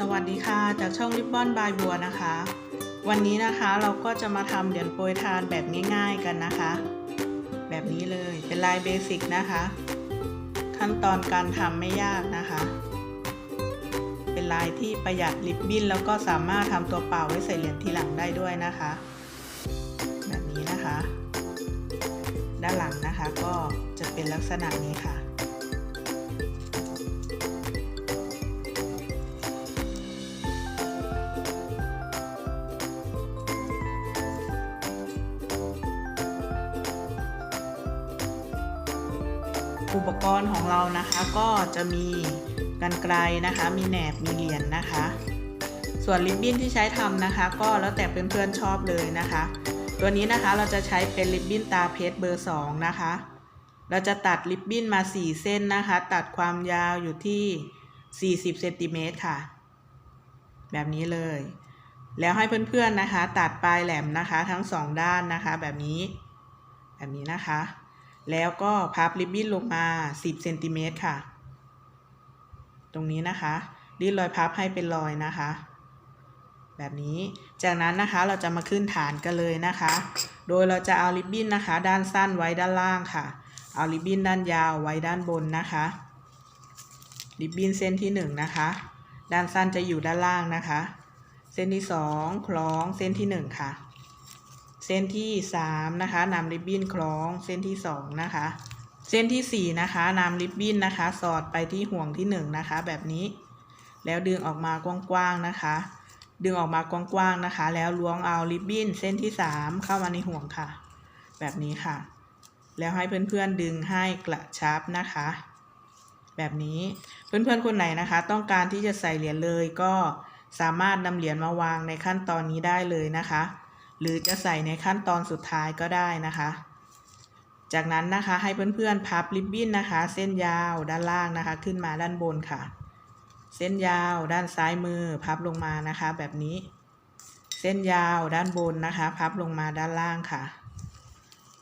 สวัสดีค่ะ จากช่องริบบอนบายบัวนะคะ วันนี้นะคะเราก็จะมาทำเหรียญโปรยทานแบบง่าย ๆกันนะคะ แบบนี้เลยเป็นลายเบสิกนะคะ ขั้นตอนการทำไม่ยากนะคะ เป็นลายที่ประหยัดริบบิ้นแล้วก็สามารถทำตัวเปล่าไว้ใส่เหรียญทีหลังได้ด้วยนะคะ แบบนี้นะคะ ด้านหลังนะคะก็จะเป็นลักษณะนี้ค่ะ อุปกรณ์ของเรานะคะก็จะมีกันไกลนะคะ มีแหนบมีเหรียญนะคะ ส่วนริบบิ้นที่ใช้ทำนะคะ ก็แล้วแต่เพื่อนๆชอบเลยนะคะ ตัวนี้นะคะเราจะใช้เป็นริบบิ้นตาเพชรเบอร์ 2 นะคะ เราจะตัดริบบิ้นมา 4 เส้นนะคะ ตัดความยาวอยู่ที่ 40เซนติเมตรค่ะ แบบนี้เลย แล้วให้เพื่อนๆนะคะ ตัดปลายแหลมนะคะ ทั้งสองด้านนะคะ แบบนี้ แบบนี้นะคะ แล้วก็พับริบบิ้นลงมา 10เซนติเมตรค่ะ ตรงนี้นะคะรีดรอยพับให้เป็นรอยนะคะ แบบนี้ จากนั้นนะคะเราจะมาขึ้นฐานกันเลยนะคะ โดยเราจะเอาริบบิ้นนะคะ ด้านสั้นไว้ด้านล่างค่ะ เอาริบบิ้นด้านยาวไว้ด้านบนนะคะ ริบบิ้นเส้นที่1นงนะคะ ด้านสั้นจะอยู่ด้านล่างนะคะ เส้นที่ 2 คล้องเส้นที่ 1 ค่ะ เส้นที่3นะคะนำริบบิ้นคล้องเส้นที่2นะคะ เส้นที่4นะคะนำริบบิ้นนะคะ สอดไปที่ห่วงที่1นะคะ แบบนี้ แล้วดึงออกมากว้างๆนะคะ ดึงออกมากว้างๆนะคะ แล้วล้วงเอาริบบิ้นเส้นที่3เข้ามาในห่วงค่ะ แบบนี้ค่ะ แล้วให้เพื่อนๆดึงให้กระชับนะคะ แบบนี้เพื่อนๆคนไหนนะคะ ต้องการที่จะใส่เหรียญเลยก็สามารถนำเหรียญมาวางในขั้นตอนนี้ได้เลยนะคะ หรือจะใส่ในขั้นตอนสุดท้ายก็ได้นะคะ จากนั้นนะคะให้เพื่อนๆพับริบบิ้นนะคะ เส้นยาวด้านล่างนะคะ ขึ้นมาด้านบนค่ะ เส้นยาวด้านซ้ายมือพับลงมานะคะ แบบนี้ เส้นยาวด้านบนนะคะ พับลงมาด้านล่างค่ะ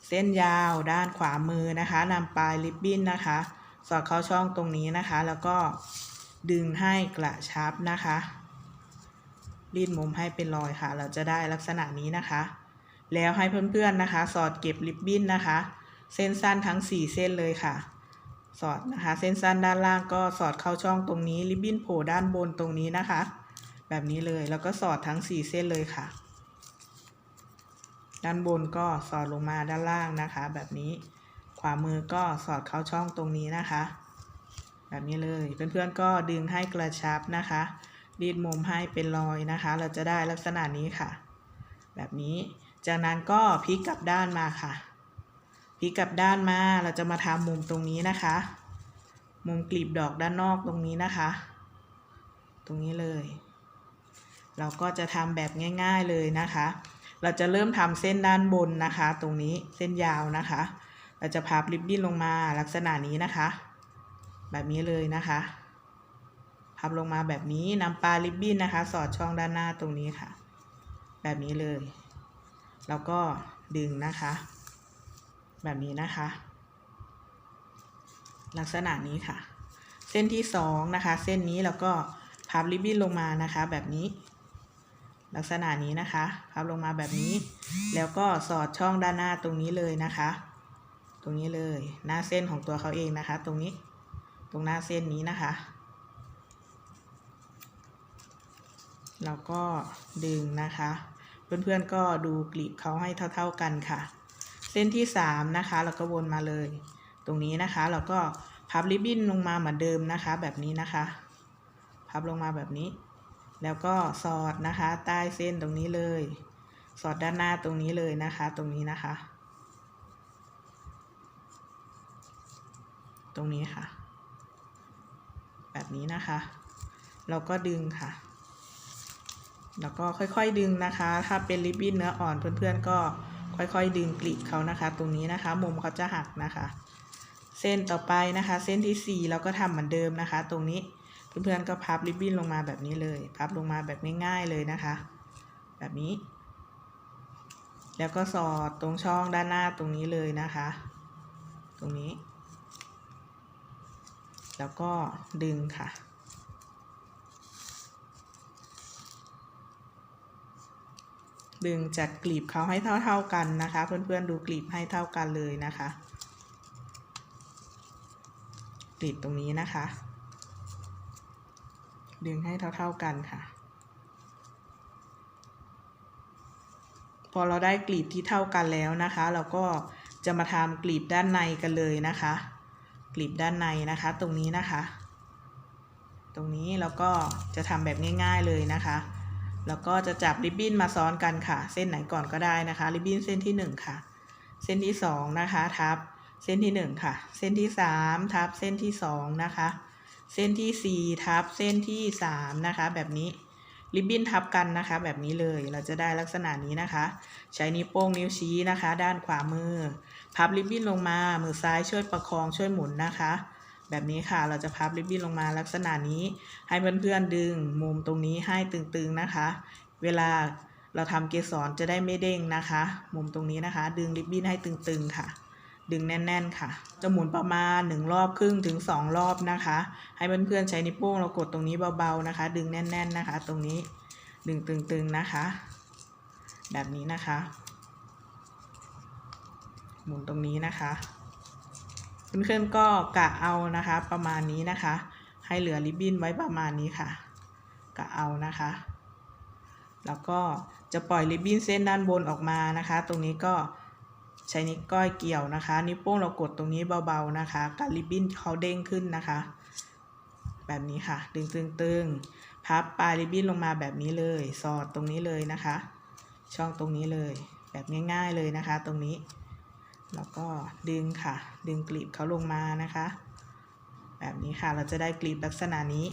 เส้นยาวด้านขวามือนะคะนำปลายริบบิ้นนะคะ สอดเข้าช่องตรงนี้นะคะ แล้วก็ดึงให้กระชับนะคะ รีดมุมให้เป็นรอยค่ะ เราจะได้ลักษณะนี้นะคะ แล้วให้เพื่อนๆนะคะ สอดเก็บริบบิ้นนะคะ เส้นสั้นทั้ง 4 เส้นเลยค่ะ สอดนะคะ เส้นสั้นด้านล่างก็สอดเข้าช่องตรงนี้ริบบิ้นโผล่ด้านบนตรงนี้นะคะ แบบนี้เลยแล้วก็สอดทั้ง 4 เส้นเลยค่ะ ด้านบนก็สอดลงมาด้านล่างนะคะ แบบนี้ขวามือก็สอดเข้าช่องตรงนี้นะคะ แบบนี้เลยเพื่อนๆก็ดึงให้กระชับนะคะ รีดมุมให้เป็นรอยนะคะ เราจะได้ลักษณะนี้ค่ะ แบบนี้ จากนั้นก็พลิกกลับด้านมาค่ะพลิกกลับด้านมาเราจะมาทำมุมตรงนี้นะคะ มุมกลีบดอกด้านนอกตรงนี้นะคะ ตรงนี้เลย เราก็จะทำแบบง่าย ๆเลยนะคะ เราจะเริ่มทำเส้นด้านบนนะคะ ตรงนี้เส้นยาวนะคะ เราจะพับริบบิ้นลงมาลักษณะนี้นะคะ แบบนี้เลยนะคะ พับลงมาแบบนี้นำปลายริบบิ้นนะคะ สอดช่องด้านหน้าตรงนี้ค่ะ แบบนี้เลย แล้วก็ดึงนะคะ แบบนี้นะคะ ลักษณะนี้ค่ะ เส้นที่สองนะคะ เส้นนี้แล้วก็พับริบบิ้นลงมานะคะ แบบนี้ ลักษณะนี้นะคะ พับลงมาแบบนี้ แล้วก็สอดช่องด้านหน้าตรงนี้เลยนะคะ ตรงนี้เลย หน้าเส้นของตัวเขาเองนะคะ ตรงนี้ ตรงหน้าเส้นนี้นะคะ แล้วก็ดึงนะคะ เพื่อนๆก็ดูกลีบเขาให้เท่า ๆกันค่ะ เส้นที่สามนะคะ เราก็วนมาเลย ตรงนี้นะคะ เราก็พับริบบิ้นลงมาเหมือนเดิมนะคะ แบบนี้นะคะ พับลงมาแบบนี้ แล้วก็สอดนะคะ ใต้เส้นตรงนี้เลย สอดด้านหน้าตรงนี้เลยนะคะ ตรงนี้นะคะ ตรงนี้ค่ะ แบบนี้นะคะ เราก็ดึงค่ะ แล้วก็ค่อยๆดึงนะคะ ถ้าเป็นริบบิ้นเนื้ออ่อนเพื่อนๆก็ค่อยๆดึงกลีบเขานะคะ ตรงนี้นะคะ มุมเขาจะหักนะคะ เส้นต่อไปนะคะ เส้นที่ 4 เราก็ทำเหมือนเดิมนะคะ ตรงนี้เพื่อนๆก็พับริบบิ้นลงมาแบบนี้เลย พับลงมาแบบง่ายๆเลยนะคะ แบบนี้ แล้วก็สอดตรงช่องด้านหน้าตรงนี้เลยนะคะ ตรงนี้ แล้วก็ดึงค่ะ ดึงจัดกลีบเขาให้เท่า ๆกันนะคะ เพื่อนๆดูกลีบให้เท่ากันเลยนะคะ กลีบตรงนี้นะคะ ดึงให้เท่าๆกันค่ะ พอเราได้กลีบที่เท่ากันแล้วนะคะ เราก็จะมาทำกลีบด้านในกันเลยนะคะ กลีบด้านในนะคะ ตรงนี้นะคะ ตรงนี้แล้วก็จะทำแบบง่าย ๆเลยนะคะ แล้วก็จะจับริบบิ้นมาซ้อนกันค่ะ เส้นไหนก่อนก็ได้นะคะ ริบบิ้นเส้นที่ 1 ค่ะ เส้นที่ 2 นะคะ ทับ เส้นที่ 1 ค่ะ เส้นที่ 3 ทับ เส้นที่ 2 นะคะ เส้นที่ 4 ทับ เส้นที่ 3 นะคะ แบบนี้ ริบบิ้นทับกันนะคะ แบบนี้เลย เราจะได้ลักษณะนี้นะคะ ใช้นิ้วโป้งนิ้วชี้นะคะ ด้านขวามือ พับริบบิ้นลงมา มือซ้ายช่วยประคองช่วยหมุนนะคะ แบบนี้ค่ะ เราจะพับริบบิ้นลงมาลักษณะนี้ ให้เพื่อนๆดึงมุมตรงนี้ให้ตึงๆนะคะ เวลาเราทำเกสรจะได้ไม่เด้งนะคะ มุมตรงนี้นะคะ ดึงริบบิ้นให้ตึงๆค่ะ ดึงแน่น ๆค่ะ จะหมุนประมาณ 1 รอบครึ่งถึง 2 รอบนะคะ ให้เพื่อนๆใช้นิ้วโป้งเรากดตรงนี้เบาๆนะคะ ดึงแน่น ๆนะคะ ตรงนี้ดึงตึงๆนะคะ แบบนี้นะคะ หมุนตรงนี้นะคะ เพื่อนๆก็กะเอานะคะ ประมาณนี้นะคะ ให้เหลือริบบิ้นไว้ประมาณนี้ค่ะ กะเอานะคะ แล้วก็จะปล่อยริบบิ้นเส้นด้านบนออกมานะคะ ตรงนี้ก็ใช้นิ้วก้อยเกี่ยวนะคะ นิ้วโป้งเรากดตรงนี้เบาๆนะคะกับริบบิ้นเขาเด้งขึ้นนะคะ แบบนี้ค่ะ ดึงตึงๆพับปลายริบบิ้นลงมาแบบนี้เลย สอดตรงนี้เลยนะคะ ช่องตรงนี้เลย แบบง่าย ๆเลยนะคะ ตรงนี้ แล้วก็ดึงค่ะ ดึงกลีบเขาลงมานะคะ แบบนี้ค่ะเราจะได้กลีบลักษณะนี้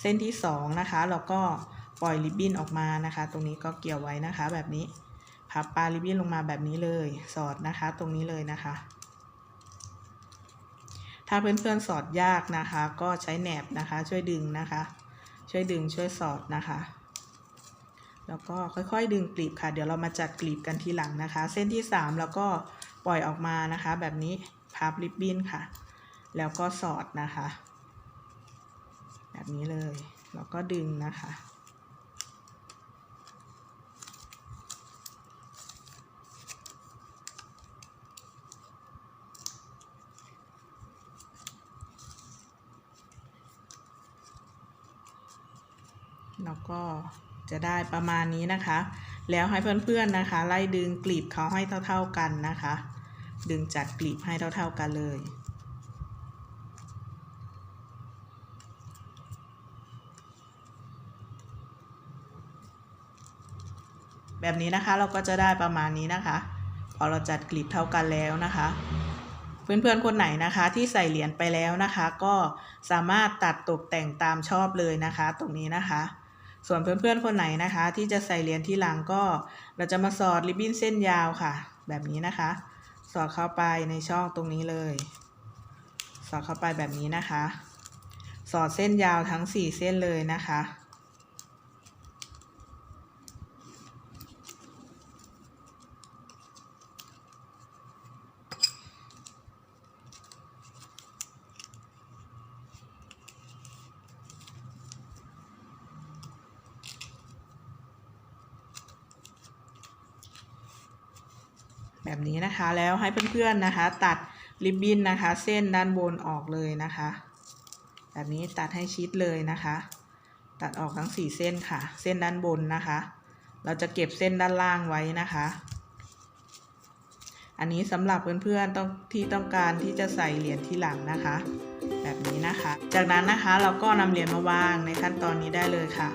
เส้นที่สองนะคะเราก็ปล่อยริบบิ้นออกมานะคะ ตรงนี้ก็เกี่ยวไว้นะคะ แบบนี้พับปลาริบบิ้นลงมาแบบนี้เลย สอดนะคะ ตรงนี้เลยนะคะ ถ้าเพื่อนๆสอดยากนะคะ ก็ใช้แหนบนะคะ ช่วยดึงนะคะ ช่วยดึงช่วยสอดนะคะแล้วก็ค่อยๆ ดึงกลีบค่ะ เดี๋ยวเรามาจัดกลีบกันทีหลังนะคะ เส้นที่ 3 แล้วก็ ปล่อยออกมานะคะ แบบนี้พับริบบิ้นค่ะ แล้วก็สอดนะคะ แบบนี้เลย แล้วก็ดึงนะคะ แล้วก็จะได้ประมาณนี้นะคะ แล้วให้เพื่อนๆนะคะ ไล่ดึงกลีบเขาให้เท่าๆกันนะคะ ดึงจัดกลีบให้เท่าๆกันเลยแบบนี้นะคะเราก็จะได้ประมาณนี้นะคะ พอเราจัดกลีบเท่ากันแล้วนะคะ เพื่อนๆคนไหนนะคะที่ใส่เหรียญไปแล้วนะคะ ก็สามารถตัดตกแต่งตามชอบเลยนะคะ ตรงนี้นะคะ ส่วนเพื่อนๆคนไหนนะคะ ที่จะใส่เหรียญที่หลังก็ เราจะมาสอดริบบิ้นเส้นยาวค่ะ แบบนี้นะคะ สอดเข้าไปในช่องตรงนี้เลย สอดเข้าไปแบบนี้นะคะ สอดเส้นยาวทั้ง 4 เส้นเลยนะคะ แบบนี้นะคะแล้วให้เพื่อนๆนะคะ ตัดริบบิ้นนะคะ เส้นด้านบนออกเลยนะคะ แบบนี้ตัดให้ชิดเลยนะคะ ตัดออกทั้งสี่เส้นค่ะ เส้นด้านบนนะคะ เราจะเก็บเส้นด้านล่างไว้นะคะ อันนี้สำหรับเพื่อนๆต้องที่ต้องการที่จะใส่เหรียญที่หลังนะคะ แบบนี้นะคะ จากนั้นนะคะเราก็นำเหรียญมาวางในขั้นตอนนี้ได้เลยค่ะ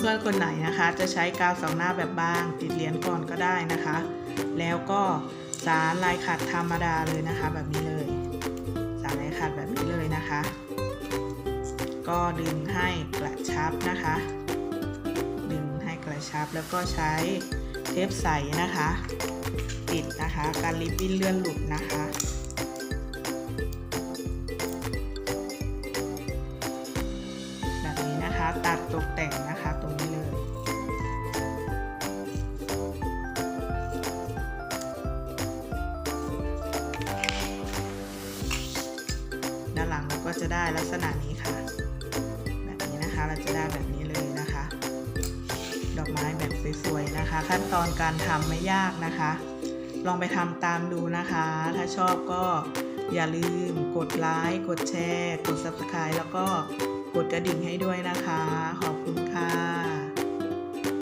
เพื่อนๆคนไหนนะคะ จะใช้กาวสองหน้าแบบบาง ติดเหรียญก่อนก็ได้นะคะ แล้วก็สารลายขัดธรรมดาเลยนะคะ แบบนี้เลย สารลายขัดแบบนี้เลยนะคะ ก็ดึงให้กระชับนะคะ ดึงให้กระชับแล้วก็ใช้เทปใสนะคะ ติดนะคะการริบบิ้นเลื่อนหลุดนะคะ เราจะได้แบบนี้เลยนะคะ ดอกไม้แบบสวยๆนะคะ ขั้นตอนการทำไม่ยากนะคะ ลองไปทำตามดูนะคะ ถ้าชอบก็อย่าลืมกดไลค์กดแชร์ กด Subscribe แล้วก็กดกระดิ่งให้ด้วยนะคะ ขอบคุณค่ะ